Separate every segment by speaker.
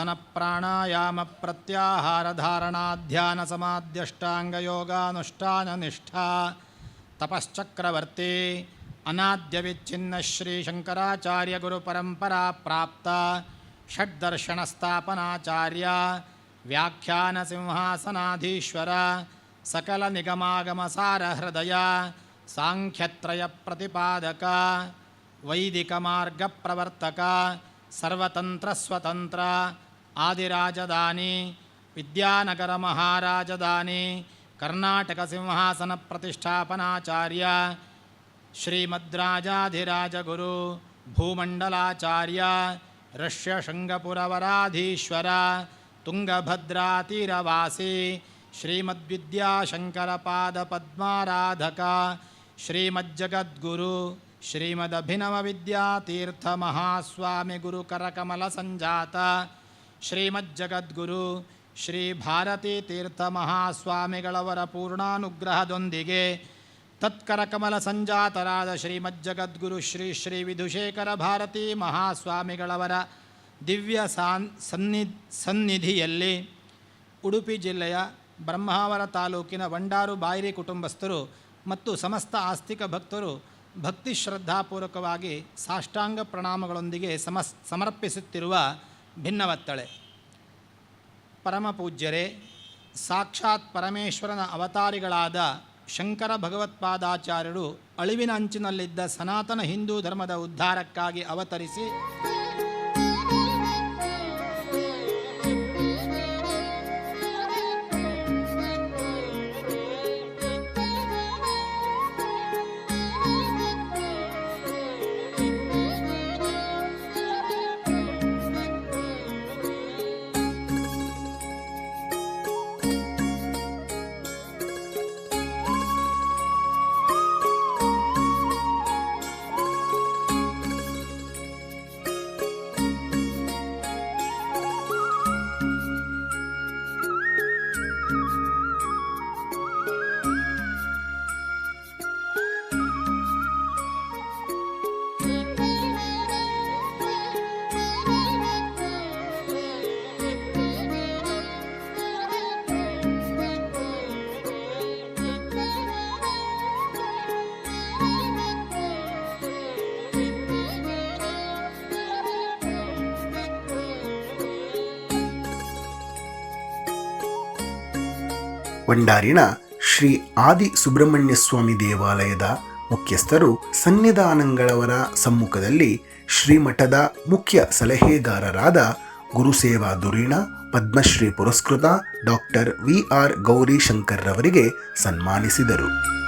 Speaker 1: आसनप्राणायामप्रत्याहारधारणाध्यानसमाध्यष्टाङ्गयोगानुष्ठाननिष्ठा तपश्चक्रवर्ती अनाद्यविच्छिन्नश्रीशङ्कराचार्यगुरुपरम्परा प्राप्ता षड्दर्शनस्थापनाचार्य व्याख्यानसिंहासनाधीश्वर सकलनिगमागमसारहृदय साङ्ख्यत्रयप्रतिपादक वैदिकमार्गप्रवर्तक सर्वतन्त्रस्वतन्त्र ಆದಿರಾಜಧಾನಿ, ವಿದ್ಯಾನಗರ ಮಹಾರಾಜಧಾನಿ, ಕರ್ನಾಟಕ ಸಿಂಹಾಸನ ಪ್ರತಿಷ್ಠಾಪನಾಚಾರ್ಯ, ಶ್ರೀಮದ್ರಾಜಾಧಿರಾಜಗುರು, ಭೂಮಂಡಲಾಚಾರ್ಯ, ರಷ್ಯ ಶೃಂಗಪುರವರಾಧೀಶ್ವರ, ತುಂಗಭದ್ರಾತೀರವಾಸಿ ಪದ್ಮಾರಾಧಕ ಶ್ರೀಮಜ್ಜಗದ್ಗುರು ಶ್ರೀಮದಭಿನವ ವಿದ್ಯಾತೀರ್ಥ ಮಹಾಸ್ವಾಮಿ ಗುರುಕರಕಮಲ ಸಂಜಾತ ಶ್ರೀ ಭಾರತೀ ತೀರ್ಥ ಮಹಾಸ್ವಾಮಿಗಳವರ ಪೂರ್ಣಾನುಗ್ರಹದೊಂದಿಗೆ ತತ್ಕರಕಮಲ ಸಂಜಾತರಾದ ಶ್ರೀಮಜ್ಜಗದ್ಗುರು ಶ್ರೀ ಶ್ರೀ ವಿಧುಶೇಖರ ಭಾರತೀ ಮಹಾಸ್ವಾಮಿಗಳವರ ದಿವ್ಯ ಸಾನ್, ಸನ್ನಿ, ಸನ್ನಿಧಿಯಲ್ಲಿ ಉಡುಪಿ ಜಿಲ್ಲೆಯ ಬ್ರಹ್ಮಾವರ ತಾಲೂಕಿನ ಬಂಡಾರು ಬಾಯಿರಿ ಕುಟುಂಬಸ್ಥರು ಮತ್ತು ಸಮಸ್ತ ಆಸ್ತಿಕ ಭಕ್ತರು ಭಕ್ತಿ ಶ್ರದ್ಧಾಪೂರ್ವಕವಾಗಿ ಸಾಷ್ಟಾಂಗ ಪ್ರಣಾಮಗಳೊಂದಿಗೆ ಸಮಸ್, ಸಮರ್ಪಿಸುತ್ತಿರುವ ಭಿನ್ನವತ್ತಳೆ. ಪರಮ ಪೂಜ್ಯರೇ, ಸಾಕ್ಷಾತ್ ಪರಮೇಶ್ವರನ ಅವತಾರಿಗಳಾದ ಶಂಕರ ಭಗವತ್ಪಾದಾಚಾರ್ಯರು ಅಳಿವಿನ ಅಂಚಿನಲ್ಲಿದ್ದ ಸನಾತನ ಹಿಂದೂ ಧರ್ಮದ ಉದ್ಧಾರಕ್ಕಾಗಿ ಅವತರಿಸಿ
Speaker 2: ವಂಡಾರಿನ ಶ್ರೀ ಆದಿ ಸುಬ್ರಹ್ಮಣ್ಯ ಸ್ವಾಮಿ ದೇವಾಲಯದ ಮುಖ್ಯಸ್ಥರು ಸನ್ನಿಧಾನಂಗಳವರ ಸಮ್ಮುಖದಲ್ಲಿ ಶ್ರೀಮಠದ ಮುಖ್ಯ ಸಲಹೆಗಾರರಾದ ಗುರುಸೇವಾ ದುರೀಣ, ಪದ್ಮಶ್ರೀ ಪುರಸ್ಕೃತ ಡಾಕ್ಟರ್ ವಿ ಆರ್ ಗೌರಿಶಂಕರ್ರವರಿಗೆ ಸನ್ಮಾನಿಸಿದರು.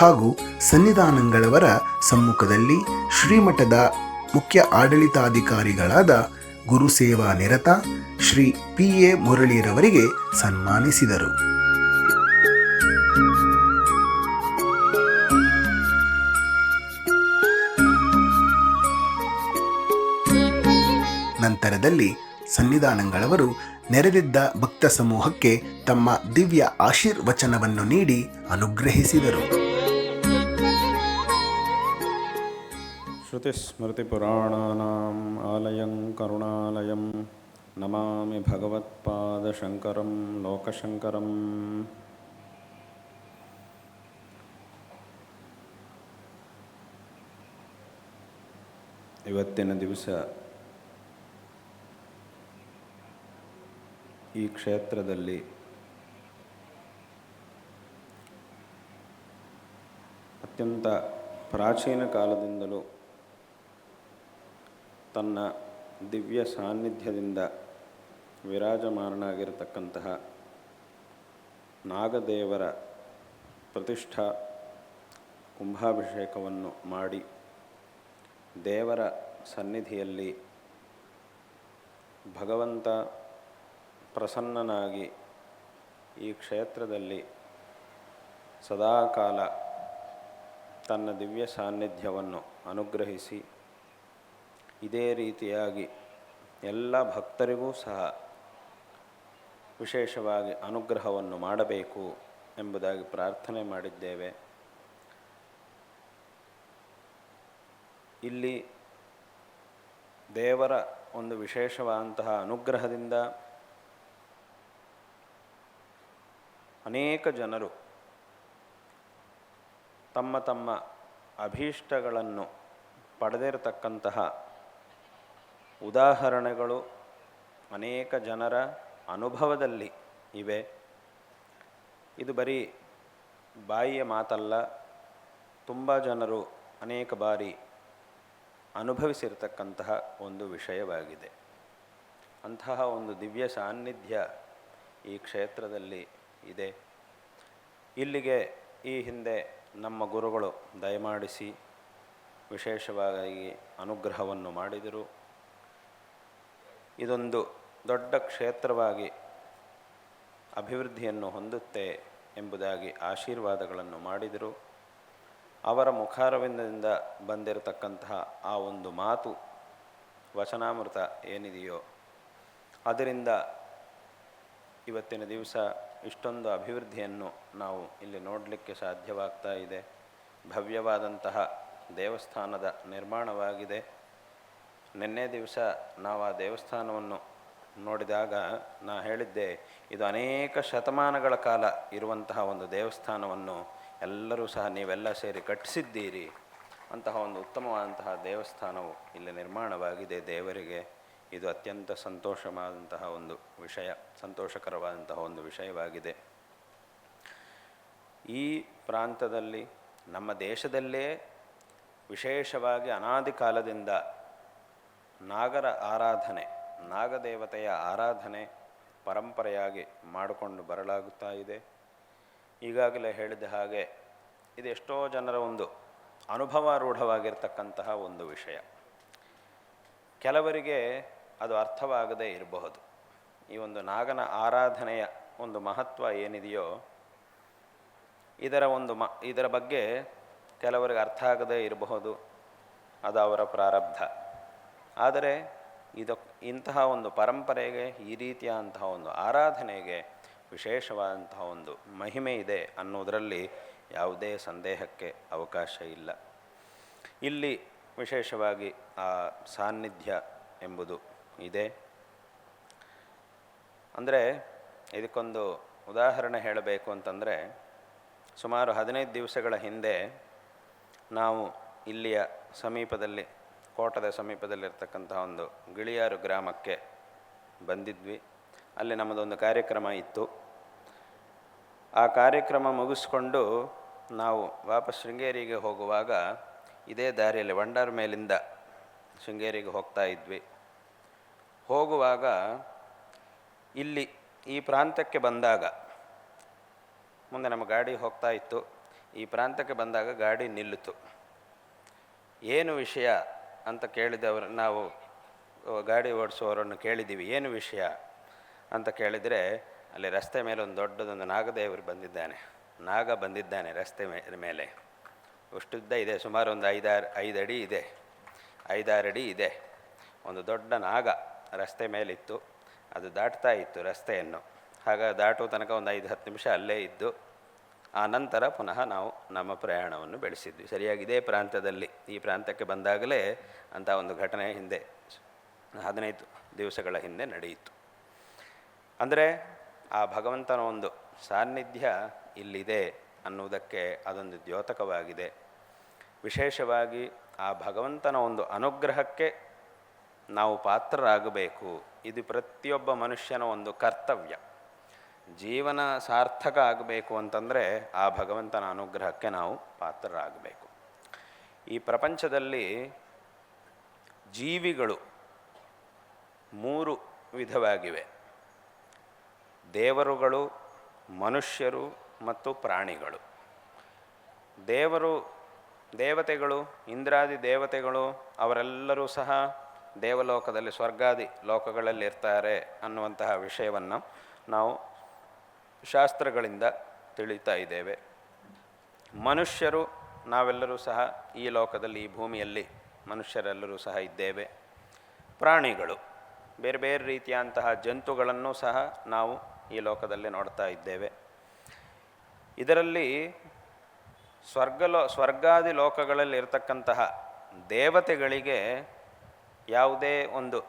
Speaker 2: ಹಾಗೂ ಸನ್ನಿಧಾನಂಗಳವರ ಸಮ್ಮುಖದಲ್ಲಿ ಶ್ರೀಮಠದ ಮುಖ್ಯ ಆಡಳಿತಾಧಿಕಾರಿಗಳಾದ ಗುರುಸೇವಾ ನಿರತ ಶ್ರೀ ಪಿ ಎ ಮುರಳಿರವರಿಗೆ ಸನ್ಮಾನಿಸಿದರು. ನಂತರದಲ್ಲಿ ಸನ್ನಿಧಾನಂಗಳವರು ನೆರೆದಿದ್ದ ಭಕ್ತ ಸಮೂಹಕ್ಕೆ ತಮ್ಮ ದಿವ್ಯ ಆಶೀರ್ವಚನವನ್ನು ನೀಡಿ ಅನುಗ್ರಹಿಸಿದರು.
Speaker 3: श्रुतिस्मृतिपुराणानाम् आलयं करुणालयं नमामि भगवत्पादशङ्करं लोकशङ्करम् ಇವತ್ತಿನ ದಿವಸ ಈ ಕ್ಷೇತ್ರದಲ್ಲಿ ಅತ್ಯಂತ ಪ್ರಾಚೀನ ಕಾಲದಿಂದಲೂ ತನ್ನ ದಿವ್ಯ ಸಾನ್ನಿಧ್ಯದಿಂದ ವಿರಾಜಮಾನನಾಗಿರತಕ್ಕಂತಹ ನಾಗದೇವರ ಪ್ರತಿಷ್ಠಾ ಕುಂಭಾಭಿಷೇಕವನ್ನು ಮಾಡಿ ದೇವರ ಸನ್ನಿಧಿಯಲ್ಲಿ ಭಗವಂತ ಪ್ರಸನ್ನನಾಗಿ ಈ ಕ್ಷೇತ್ರದಲ್ಲಿ ಸದಾಕಾಲ ತನ್ನ ದಿವ್ಯ ಸಾನ್ನಿಧ್ಯವನ್ನು ಅನುಗ್ರಹಿಸಿ ಇದೇ ರೀತಿಯಾಗಿ ಎಲ್ಲ ಭಕ್ತರಿಗೂ ಸಹ ವಿಶೇಷವಾಗಿ ಅನುಗ್ರಹವನ್ನು ಮಾಡಬೇಕು ಎಂಬುದಾಗಿ ಪ್ರಾರ್ಥನೆ ಮಾಡಿದ್ದೇವೆ. ಇಲ್ಲಿ ದೇವರ ಒಂದು ವಿಶೇಷವಾದಂತಹ ಅನುಗ್ರಹದಿಂದ ಅನೇಕ ಜನರು ತಮ್ಮ ತಮ್ಮ ಅಭೀಷ್ಟಗಳನ್ನು ಪಡೆದಿರತಕ್ಕಂತಹ ಉದಾಹರಣೆಗಳು ಅನೇಕ ಜನರ ಅನುಭವದಲ್ಲಿ ಇವೆ. ಇದು ಬರೀ ಬಾಯಿಯ ಮಾತಲ್ಲ, ತುಂಬ ಜನರು ಅನೇಕ ಬಾರಿ ಅನುಭವಿಸಿರ್ತಕ್ಕಂತಹ ಒಂದು ವಿಷಯವಾಗಿದೆ. ಅಂತಹ ಒಂದು ದಿವ್ಯ ಸಾನ್ನಿಧ್ಯ ಈ ಕ್ಷೇತ್ರದಲ್ಲಿ ಇದೆ. ಇಲ್ಲಿಗೆ ಈ ಹಿಂದೆ ನಮ್ಮ ಗುರುಗಳು ದಯಮಾಡಿಸಿ ವಿಶೇಷವಾಗಿ ಅನುಗ್ರಹವನ್ನು ಮಾಡಿದರು. ಇದೊಂದು ದೊಡ್ಡ ಕ್ಷೇತ್ರವಾಗಿ ಅಭಿವೃದ್ಧಿಯನ್ನು ಹೊಂದುತ್ತೆ ಎಂಬುದಾಗಿ ಆಶೀರ್ವಾದಗಳನ್ನು ಮಾಡಿದರು. ಅವರ ಮುಖಾರವಿಂದದಿಂದ ಬಂದಿರತಕ್ಕಂತಹ ಆ ಒಂದು ಮಾತು ವಚನಾಮೃತ ಏನಿದೆಯೋ ಅದರಿಂದ ಇವತ್ತಿನ ದಿವಸ ಇಷ್ಟೊಂದು ಅಭಿವೃದ್ಧಿಯನ್ನು ನಾವು ಇಲ್ಲಿ ನೋಡಲಿಕ್ಕೆ ಸಾಧ್ಯವಾಗ್ತಾ ಇದೆ. ಭವ್ಯವಾದಂತಹ ದೇವಸ್ಥಾನದ ನಿರ್ಮಾಣವಾಗಿದೆ. ನಿನ್ನೆ ದಿವಸ ನಾವು ಆ ದೇವಸ್ಥಾನವನ್ನು ನೋಡಿದಾಗ ನಾ ಹೇಳಿದ್ದೆ, ಇದು ಅನೇಕ ಶತಮಾನಗಳ ಕಾಲ ಇರುವಂತಹ ಒಂದು ದೇವಸ್ಥಾನವನ್ನು ಎಲ್ಲರೂ ಸಹ ನೀವೆಲ್ಲ ಸೇರಿ ಕಟ್ಟಿಸಿದ್ದೀರಿ ಅಂತಹ ಒಂದು ಉತ್ತಮವಾದಂತಹ ದೇವಸ್ಥಾನವು ಇಲ್ಲಿ ನಿರ್ಮಾಣವಾಗಿದೆ. ದೇವರಿಗೆ ಇದು ಅತ್ಯಂತ ಸಂತೋಷವಾದಂತಹ ಒಂದು ವಿಷಯ, ಸಂತೋಷಕರವಾದಂತಹ ಒಂದು ವಿಷಯವಾಗಿದೆ. ಈ ಪ್ರಾಂತದಲ್ಲಿ, ನಮ್ಮ ದೇಶದಲ್ಲೇ ವಿಶೇಷವಾಗಿ ಅನಾದಿ ಕಾಲದಿಂದ ನಾಗರ ಆರಾಧನೆ, ನಾಗದೇವತೆಯ ಆರಾಧನೆ ಪರಂಪರೆಯಾಗಿ ಮಾಡಿಕೊಂಡು ಬರಲಾಗುತ್ತಾ ಇದೆ. ಈಗಾಗಲೇ ಹೇಳಿದ ಹಾಗೆ ಇದೆಷ್ಟೋ ಜನರ ಒಂದು ಅನುಭವಾರೂಢವಾಗಿರ್ತಕ್ಕಂತಹ ಒಂದು ವಿಷಯ. ಕೆಲವರಿಗೆ ಅದು ಅರ್ಥವಾಗದೇ ಇರಬಹುದು. ಈ ಒಂದು ನಾಗನ ಆರಾಧನೆಯ ಒಂದು ಮಹತ್ವ ಏನಿದೆಯೋ, ಇದರ ಒಂದು ಮ, ಇದರ ಬಗ್ಗೆ ಕೆಲವರಿಗೆ ಅರ್ಥ ಆಗದೇ ಇರಬಹುದು. ಅದು ಅವರ ಪ್ರಾರಬ್ಧ. ಆದರೆ ಇದು ಇಂತಹ ಒಂದು ಪರಂಪರೆಗೆ, ಈ ರೀತಿಯಾದಂತಹ ಒಂದು ಆರಾಧನೆಗೆ ವಿಶೇಷವಾದಂತಹ ಒಂದು ಮಹಿಮೆ ಇದೆ ಅನ್ನೋದರಲ್ಲಿ ಯಾವುದೇ ಸಂದೇಹಕ್ಕೆ ಅವಕಾಶ ಇಲ್ಲ. ಇಲ್ಲಿ ವಿಶೇಷವಾಗಿ ಆ ಸಾನ್ನಿಧ್ಯ ಎಂಬುದು ಇದೆ. ಅಂದರೆ ಇದಕ್ಕೊಂದು ಉದಾಹರಣೆ ಹೇಳಬೇಕು ಅಂತಂದರೆ, ಸುಮಾರು ಹದಿನೈದು ದಿವಸಗಳ ಹಿಂದೆ ನಾವು ಇಲ್ಲಿಯ ಸಮೀಪದಲ್ಲಿ ಕೋಟದ ಸಮೀಪದಲ್ಲಿರ್ತಕ್ಕಂಥ ಒಂದು ಗಿಳಿಯಾರು ಗ್ರಾಮಕ್ಕೆ ಬಂದಿದ್ವಿ. ಅಲ್ಲಿ ನಮ್ಮದೊಂದು ಕಾರ್ಯಕ್ರಮ ಇತ್ತು. ಆ ಕಾರ್ಯಕ್ರಮ ಮುಗಿಸ್ಕೊಂಡು ನಾವು ವಾಪಸ್ ಶೃಂಗೇರಿಗೆ ಹೋಗುವಾಗ ಇದೇ ದಾರಿಯಲ್ಲಿ ವಂಡರ್ ಮೇಲಿಂದ ಶೃಂಗೇರಿಗೆ ಹೋಗ್ತಾ ಇದ್ವಿ. ಹೋಗುವಾಗ ಇಲ್ಲಿ ಈ ಪ್ರಾಂತಕ್ಕೆ ಬಂದಾಗ ಮುಂದೆ ನಮ್ಮ ಗಾಡಿ ಹೋಗ್ತಾ ಇತ್ತು. ಈ ಪ್ರಾಂತಕ್ಕೆ ಬಂದಾಗ ಗಾಡಿ ನಿಲ್ಲಿತು. ಏನು ವಿಷಯ? ಅಂತ ಕೇಳಿದವರು, ನಾವು ಗಾಡಿ ಓಡಿಸುವವರನ್ನು ಕೇಳಿದ್ದೀವಿ, ಏನು ವಿಷಯ? ಅಂತ ಕೇಳಿದರೆ, ಅಲ್ಲಿ ರಸ್ತೆ ಮೇಲೆ ಒಂದು ದೊಡ್ಡದೊಂದು ನಾಗದೇವರು ಬಂದಿದ್ದಾನೆ. ನಾಗ ಬಂದಿದ್ದಾನೆ ರಸ್ತೆ ಮೇ, ಮೇಲೆ. ಅಷ್ಟುದ್ದ ಇದೆ, ಸುಮಾರು ಒಂದು ಐದಾರು ಐದು ಅಡಿ ಇದೆ. ಐದಾರು ಅಡಿ ಇದೆ. ಒಂದು ದೊಡ್ಡ ನಾಗ ರಸ್ತೆ ಮೇಲಿತ್ತು. ಅದು ದಾಟ್ತಾ ಇತ್ತು ರಸ್ತೆಯನ್ನು. ಆಗ ದಾಟುವ ತನಕ ಒಂದು ಐದು, ಹತ್ತು ನಿಮಿಷ ಅಲ್ಲೇ ಇದ್ದು ಆ ನಂತರ ಪುನಃ ನಾವು ನಮ್ಮ ಪ್ರಯಾಣವನ್ನು ಬೆಳೆಸಿದ್ವಿ. ಸರಿಯಾಗಿ ಇದೇ ಪ್ರಾಂತ್ಯದಲ್ಲಿ, ಈ ಪ್ರಾಂತ್ಯಕ್ಕೆ ಬಂದಾಗಲೇ ಅಂಥ ಒಂದು ಘಟನೆ ಹಿಂದೆ, ಹದಿನೈದು ದಿವಸಗಳ ಹಿಂದೆ ನಡೆಯಿತು. ಅಂದರೆ ಆ ಭಗವಂತನ ಒಂದು ಸಾನ್ನಿಧ್ಯ ಇಲ್ಲಿದೆ ಅನ್ನುವುದಕ್ಕೆ ಅದೊಂದು ದ್ಯೋತಕವಾಗಿದೆ. ವಿಶೇಷವಾಗಿ ಆ ಭಗವಂತನ ಒಂದು ಅನುಗ್ರಹಕ್ಕೆ ನಾವು ಪಾತ್ರರಾಗಬೇಕು. ಇದು ಪ್ರತಿಯೊಬ್ಬ ಮನುಷ್ಯನ ಒಂದು ಕರ್ತವ್ಯ. ಜೀವನ ಸಾರ್ಥಕ ಆಗಬೇಕು ಅಂತಂದರೆ ಆ ಭಗವಂತನ ಅನುಗ್ರಹಕ್ಕೆ ನಾವು ಪಾತ್ರರಾಗಬೇಕು. ಈ ಪ್ರಪಂಚದಲ್ಲಿ ಜೀವಿಗಳು ಮೂರು ವಿಧವಾಗಿವೆ. ದೇವರುಗಳು, ಮನುಷ್ಯರು ಮತ್ತು ಪ್ರಾಣಿಗಳು. ದೇವರು ದೇವತೆಗಳು, ಇಂದ್ರಾದಿ ದೇವತೆಗಳು, ಅವರೆಲ್ಲರೂ ಸಹ ದೇವಲೋಕದಲ್ಲಿ, ಸ್ವರ್ಗಾದಿ ಲೋಕಗಳಲ್ಲಿ ಇರ್ತಾರೆ ಅನ್ನುವಂತಹ ವಿಷಯವನ್ನು ನಾವು ಶಾಸ್ತ್ರಗಳಿಂದ ತಿಳಿತಾ ಇದ್ದೇವೆ. ಮನುಷ್ಯರು, ನಾವೆಲ್ಲರೂ ಸಹ ಈ ಲೋಕದಲ್ಲಿ, ಈ ಭೂಮಿಯಲ್ಲಿ ಮನುಷ್ಯರೆಲ್ಲರೂ ಸಹ ಇದ್ದೇವೆ. ಪ್ರಾಣಿಗಳು, ಬೇರೆ ಬೇರೆ ರೀತಿಯಂತಹ ಜಂತುಗಳನ್ನು ಸಹ ನಾವು ಈ ಲೋಕದಲ್ಲಿ ನೋಡ್ತಾ ಇದ್ದೇವೆ. ಇದರಲ್ಲಿ ಸ್ವರ್ಗಲೋ, ಸ್ವರ್ಗಾದಿ ಲೋಕಗಳಲ್ಲಿ ಇರತಕ್ಕಂತಹ ದೇವತೆಗಳಿಗೆ ಯಾವುದೇ ಒಂದು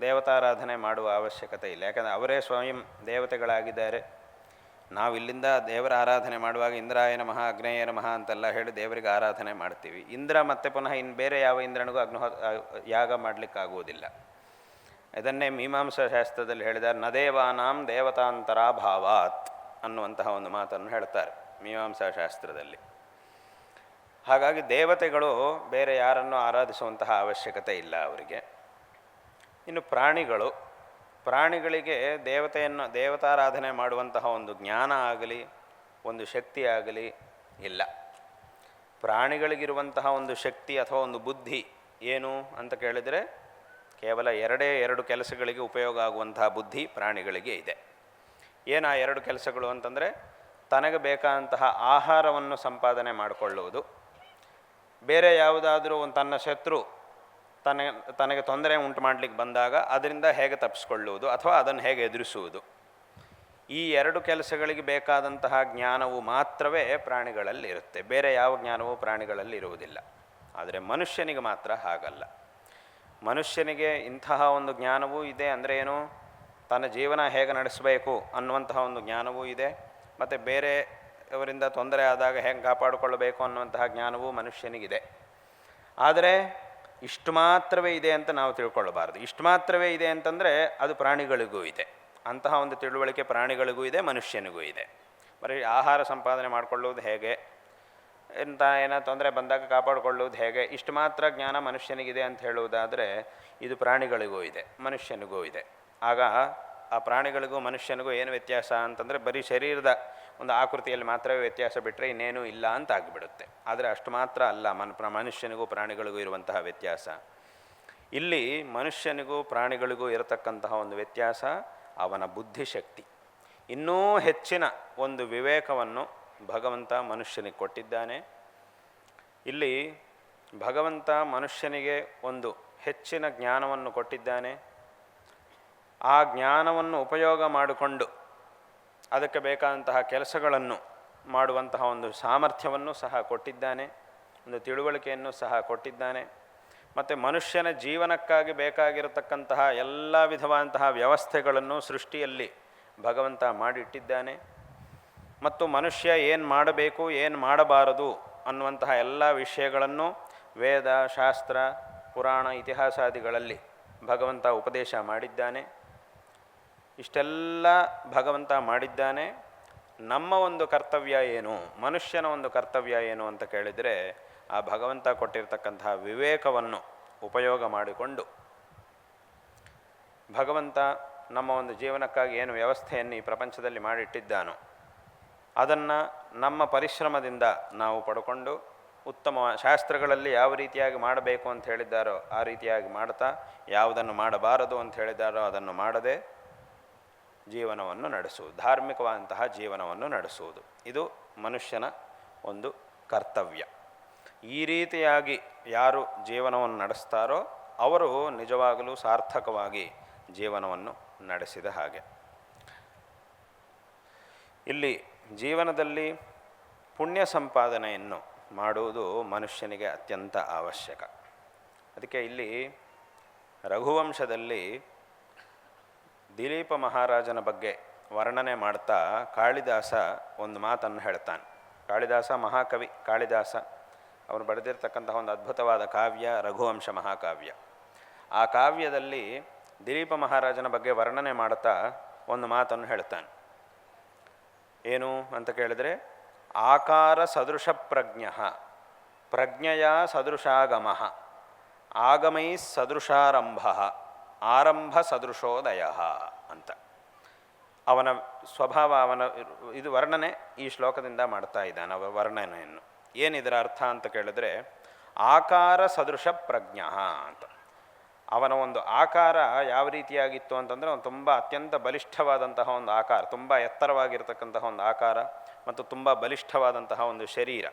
Speaker 3: ದೇವತಾರಾಧನೆ ಮಾಡುವ ಅವಶ್ಯಕತೆ ಇಲ್ಲ. ಯಾಕಂದರೆ ಅವರೇ ಸ್ವಯಂ ದೇವತೆಗಳಾಗಿದ್ದಾರೆ. ನಾವು ಇಲ್ಲಿಂದ ದೇವರ ಆರಾಧನೆ ಮಾಡುವಾಗ ಇಂದ್ರಾಯ ನಮಃ, ಅಗ್ನೇಯ ನಮಃ ಅಂತೆಲ್ಲ ಹೇಳಿ ದೇವರಿಗೆ ಆರಾಧನೆ ಮಾಡ್ತೀವಿ. ಇಂದ್ರ ಮತ್ತೆ ಪುನಃ ಇನ್ನು ಬೇರೆ ಯಾವ ಇಂದ್ರನಿಗೂ ಅಗ್ನಿಹೋ ಯಾಗ ಮಾಡಲಿಕ್ಕಾಗುವುದಿಲ್ಲ. ಇದನ್ನೇ ಮೀಮಾಂಸಾ ಶಾಸ್ತ್ರದಲ್ಲಿ ಹೇಳಿದ್ದಾರೆ ನದೇವಾನಾಂ ದೇವತಾಂತರ ಭಾವಾತ್ ಅನ್ನುವಂತಹ ಒಂದು ಮಾತನ್ನು ಹೇಳ್ತಾರೆ ಮೀಮಾಂಸಾ ಶಾಸ್ತ್ರದಲ್ಲಿ. ಹಾಗಾಗಿ ದೇವತೆಗಳು ಬೇರೆ ಯಾರನ್ನು ಆರಾಧಿಸುವಂತಹ ಅವಶ್ಯಕತೆ ಇಲ್ಲ ಅವರಿಗೆ. ಇನ್ನು ಪ್ರಾಣಿಗಳು ಪ್ರಾಣಿಗಳಿಗೆ ದೇವತೆಯನ್ನು, ದೇವತಾರಾಧನೆ ಮಾಡುವಂತಹ ಒಂದು ಜ್ಞಾನ ಆಗಲಿ, ಒಂದು ಶಕ್ತಿ ಆಗಲಿ ಇಲ್ಲ. ಪ್ರಾಣಿಗಳಿಗಿರುವಂತಹ ಒಂದು ಶಕ್ತಿ ಅಥವಾ ಒಂದು ಬುದ್ಧಿ ಏನು ಅಂತ ಕೇಳಿದರೆ ಕೇವಲ ಎರಡೇ ಎರಡು ಕೆಲಸಗಳಿಗೆ ಉಪಯೋಗ ಆಗುವಂತಹ ಬುದ್ಧಿ ಪ್ರಾಣಿಗಳಿಗೆ ಇದೆ. ಏನು ಆ ಎರಡು ಕೆಲಸಗಳು ಅಂತಂದರೆ ತನಗೆ ಬೇಕಾದಂತಹ ಆಹಾರವನ್ನು ಸಂಪಾದನೆ ಮಾಡಿಕೊಳ್ಳುವುದು. ಬೇರೆ ಯಾವುದಾದರೂ ಒಂದು ತನ್ನ ಶತ್ರು ತನ ತನಗೆ ತೊಂದರೆ ಉಂಟು ಮಾಡಲಿಕ್ಕೆ ಬಂದಾಗ ಅದರಿಂದ ಹೇಗೆ ತಪ್ಪಿಸ್ಕೊಳ್ಳುವುದು ಅಥವಾ ಅದನ್ನು ಹೇಗೆ ಎದುರಿಸುವುದು? ಈ ಎರಡು ಕೆಲಸಗಳಿಗೆ ಬೇಕಾದಂತಹ ಜ್ಞಾನವು ಮಾತ್ರವೇ ಪ್ರಾಣಿಗಳಲ್ಲಿ ಇರುತ್ತೆ ಬೇರೆ ಯಾವ ಜ್ಞಾನವೂ ಪ್ರಾಣಿಗಳಲ್ಲಿ ಇರುವುದಿಲ್ಲ ಆದರೆ ಮನುಷ್ಯನಿಗೆ ಮಾತ್ರ ಹಾಗಲ್ಲ. ಮನುಷ್ಯನಿಗೆ ಇಂತಹ ಒಂದು ಜ್ಞಾನವೂ ಇದೆ ಅಂದರೆ ಏನು? ತನ್ನ ಜೀವನ ಹೇಗೆ ನಡೆಸಬೇಕು ಅನ್ನುವಂತಹ ಒಂದು ಜ್ಞಾನವೂ ಇದೆ. ಮತ್ತು ಬೇರೆಯವರಿಂದ ತೊಂದರೆ ಆದಾಗ ಹೇಗೆ ಕಾಪಾಡಿಕೊಳ್ಳಬೇಕು ಅನ್ನುವಂತಹ ಜ್ಞಾನವೂ ಮನುಷ್ಯನಿಗಿದೆ. ಆದರೆ ಇಷ್ಟು ಮಾತ್ರವೇ ಇದೆ ಅಂತ ನಾವು ತಿಳ್ಕೊಳ್ಳಬಾರ್ದು. ಇಷ್ಟು ಮಾತ್ರವೇ ಇದೆ ಅಂತಂದರೆ ಅದು ಪ್ರಾಣಿಗಳಿಗೂ ಇದೆ. ಅಂತಹ ಒಂದು ತಿಳುವಳಿಕೆ ಪ್ರಾಣಿಗಳಿಗೂ ಇದೆ, ಮನುಷ್ಯನಿಗೂ ಇದೆ. ಬರೀ ಆಹಾರ ಸಂಪಾದನೆ ಮಾಡಿಕೊಳ್ಳುವುದು ಹೇಗೆ? ಇಂಥ ಏನೋ ತೊಂದರೆ ಬಂದಾಗ ಕಾಪಾಡಿಕೊಳ್ಳುವುದು ಹೇಗೆ? ಇಷ್ಟು ಮಾತ್ರ ಜ್ಞಾನ ಮನುಷ್ಯನಿಗಿದೆ ಅಂತ ಹೇಳುವುದಾದರೆ ಇದು ಪ್ರಾಣಿಗಳಿಗೂ ಇದೆ, ಮನುಷ್ಯನಿಗೂ ಇದೆ. ಆಗ ಆ ಪ್ರಾಣಿಗಳಿಗೂ ಮನುಷ್ಯನಿಗೂ ಏನು ವ್ಯತ್ಯಾಸ ಅಂತಂದರೆ ಬರೀ ಶರೀರದ ಒಂದು ಆಕೃತಿಯಲ್ಲಿ ಮಾತ್ರವೇ ವ್ಯತ್ಯಾಸ ಬಿಟ್ಟರೆ ಇನ್ನೇನೂ ಇಲ್ಲ ಅಂತ ಆಗಿಬಿಡುತ್ತೆ. ಆದರೆ ಅಷ್ಟು ಮಾತ್ರ ಅಲ್ಲ, ಮನ್ ಮನುಷ್ಯನಿಗೂ ಪ್ರಾಣಿಗಳಿಗೂ ಇರುವಂತಹ ವ್ಯತ್ಯಾಸ. ಇಲ್ಲಿ ಮನುಷ್ಯನಿಗೂ ಪ್ರಾಣಿಗಳಿಗೂ ಇರತಕ್ಕಂತಹ ಒಂದು ವ್ಯತ್ಯಾಸ ಅವನ ಬುದ್ಧಿಶಕ್ತಿ. ಇನ್ನೂ ಹೆಚ್ಚಿನ ಒಂದು ವಿವೇಕವನ್ನು ಭಗವಂತ ಮನುಷ್ಯನಿಗೆ ಕೊಟ್ಟಿದ್ದಾನೆ. ಇಲ್ಲಿ ಭಗವಂತ ಮನುಷ್ಯನಿಗೆ ಒಂದು ಹೆಚ್ಚಿನ ಜ್ಞಾನವನ್ನು ಕೊಟ್ಟಿದ್ದಾನೆ. ಆ ಜ್ಞಾನವನ್ನು ಉಪಯೋಗ ಮಾಡಿಕೊಂಡು ಅದಕ್ಕೆ ಬೇಕಾದಂತಹ ಕೆಲಸಗಳನ್ನು ಮಾಡುವಂತಹ ಒಂದು ಸಾಮರ್ಥ್ಯವನ್ನು ಸಹ ಕೊಟ್ಟಿದ್ದಾನೆ, ಒಂದು ತಿಳುವಳಿಕೆಯನ್ನು ಸಹ ಕೊಟ್ಟಿದ್ದಾನೆ. ಮತ್ತು ಮನುಷ್ಯನ ಜೀವನಕ್ಕಾಗಿ ಬೇಕಾಗಿರತಕ್ಕಂತಹ ಎಲ್ಲ ವಿಧವಾದಂತಹ ವ್ಯವಸ್ಥೆಗಳನ್ನು ಸೃಷ್ಟಿಯಲ್ಲಿ ಭಗವಂತ ಮಾಡಿಟ್ಟಿದ್ದಾನೆ. ಮತ್ತು ಮನುಷ್ಯ ಏನು ಮಾಡಬೇಕು, ಏನು ಮಾಡಬಾರದು ಅನ್ನುವಂತಹ ಎಲ್ಲ ವಿಷಯಗಳನ್ನು ವೇದ, ಶಾಸ್ತ್ರ, ಪುರಾಣ, ಇತಿಹಾಸಾದಿಗಳಲ್ಲಿ ಭಗವಂತ ಉಪದೇಶ ಮಾಡಿದ್ದಾನೆ. ಇಷ್ಟೆಲ್ಲ ಭಗವಂತ ಮಾಡಿದ್ದಾನೆ. ನಮ್ಮ ಒಂದು ಕರ್ತವ್ಯ ಏನು? ಮನುಷ್ಯನ ಒಂದು ಕರ್ತವ್ಯ ಏನು ಅಂತ ಕೇಳಿದರೆ, ಆ ಭಗವಂತ ಕೊಟ್ಟಿರ್ತಕ್ಕಂತಹ ವಿವೇಕವನ್ನು ಉಪಯೋಗ ಮಾಡಿಕೊಂಡು, ಭಗವಂತ ನಮ್ಮ ಒಂದು ಜೀವನಕ್ಕಾಗಿ ಏನು ವ್ಯವಸ್ಥೆಯನ್ನು ಈ ಪ್ರಪಂಚದಲ್ಲಿ ಮಾಡಿಟ್ಟಿದ್ದಾನೋ, ಅದನ್ನು ನಮ್ಮ ಪರಿಶ್ರಮದಿಂದ ನಾವು ಪಡ್ಕೊಂಡು, ಉತ್ತಮ ಶಾಸ್ತ್ರಗಳಲ್ಲಿ ಯಾವ ರೀತಿಯಾಗಿ ಮಾಡಬೇಕು ಅಂತ ಹೇಳಿದ್ದಾರೋ ಆ ರೀತಿಯಾಗಿ ಮಾಡ್ತಾ, ಯಾವುದನ್ನು ಮಾಡಬಾರದು ಅಂತ ಹೇಳಿದ್ದಾರೋ ಅದನ್ನು ಮಾಡದೆ ಜೀವನವನ್ನು ನಡೆಸುವುದು, ಧಾರ್ಮಿಕವಾದಂತಹ ಜೀವನವನ್ನು ನಡೆಸುವುದು. ಇದು ಮನುಷ್ಯನ ಒಂದು ಕರ್ತವ್ಯ. ಈ ರೀತಿಯಾಗಿ ಯಾರು ಜೀವನವನ್ನು ನಡೆಸ್ತಾರೋ ಅವರು ನಿಜವಾಗಲೂ ಸಾರ್ಥಕವಾಗಿ ಜೀವನವನ್ನು ನಡೆಸಿದ ಹಾಗೆ. ಇಲ್ಲಿ ಜೀವನದಲ್ಲಿ ಪುಣ್ಯ ಸಂಪಾದನೆಯನ್ನು ಮಾಡುವುದು ಮನುಷ್ಯನಿಗೆ ಅತ್ಯಂತ ಅವಶ್ಯಕ. ಅದಕ್ಕೆ ಇಲ್ಲಿ ರಘುವಂಶದಲ್ಲಿ ದಿಲೀಪ ಮಹಾರಾಜನ ಬಗ್ಗೆ ವರ್ಣನೆ ಮಾಡ್ತಾ ಕಾಳಿದಾಸ ಒಂದು ಮಾತನ್ನು ಹೇಳ್ತಾನೆ. ಕಾಳಿದಾಸ ಮಹಾಕವಿ, ಕಾಳಿದಾಸ. ಅವರು ಬರೆದಿರ್ತಕ್ಕಂತಹ ಒಂದು ಅದ್ಭುತವಾದ ಕಾವ್ಯ, ರಘುವಂಶ ಮಹಾಕಾವ್ಯ. ಆ ಕಾವ್ಯದಲ್ಲಿ ದಿಲೀಪ ಮಹಾರಾಜನ ಬಗ್ಗೆ ವರ್ಣನೆ ಮಾಡ್ತಾ ಒಂದು ಮಾತನ್ನು ಹೇಳ್ತಾನೆ. ಏನು ಅಂತ ಕೇಳಿದರೆ, ಆಕಾರ ಸದೃಶ ಪ್ರಜ್ಞ, ಪ್ರಜ್ಞೆಯ ಸದೃಶಾಗಮ, ಆಗಮೈ ಸದೃಶಾರಂಭ. ಆರಂಭ ಸದೃಶೋದಯ ಅಂತ. ಅವನ ಸ್ವಭಾವ, ಅವನ ಇದು ವರ್ಣನೆ ಈ ಶ್ಲೋಕದಿಂದ ಮಾಡ್ತಾ ಇದ್ದಾನೆ ಅವ ವರ್ಣನೆಯನ್ನು. ಏನಿದರ ಅರ್ಥ ಅಂತ ಕೇಳಿದ್ರೆ ಆಕಾರ ಸದೃಶ ಪ್ರಜ್ಞ ಅಂತ. ಅವನ ಒಂದು ಆಕಾರ ಯಾವ ರೀತಿಯಾಗಿತ್ತು ಅಂತಂದರೆ, ಅವನು ತುಂಬ ಅತ್ಯಂತ ಬಲಿಷ್ಠವಾದಂತಹ ಒಂದು ಆಕಾರ, ತುಂಬ ಎತ್ತರವಾಗಿರ್ತಕ್ಕಂತಹ ಒಂದು ಆಕಾರ ಮತ್ತು ತುಂಬ ಬಲಿಷ್ಠವಾದಂತಹ ಒಂದು ಶರೀರ.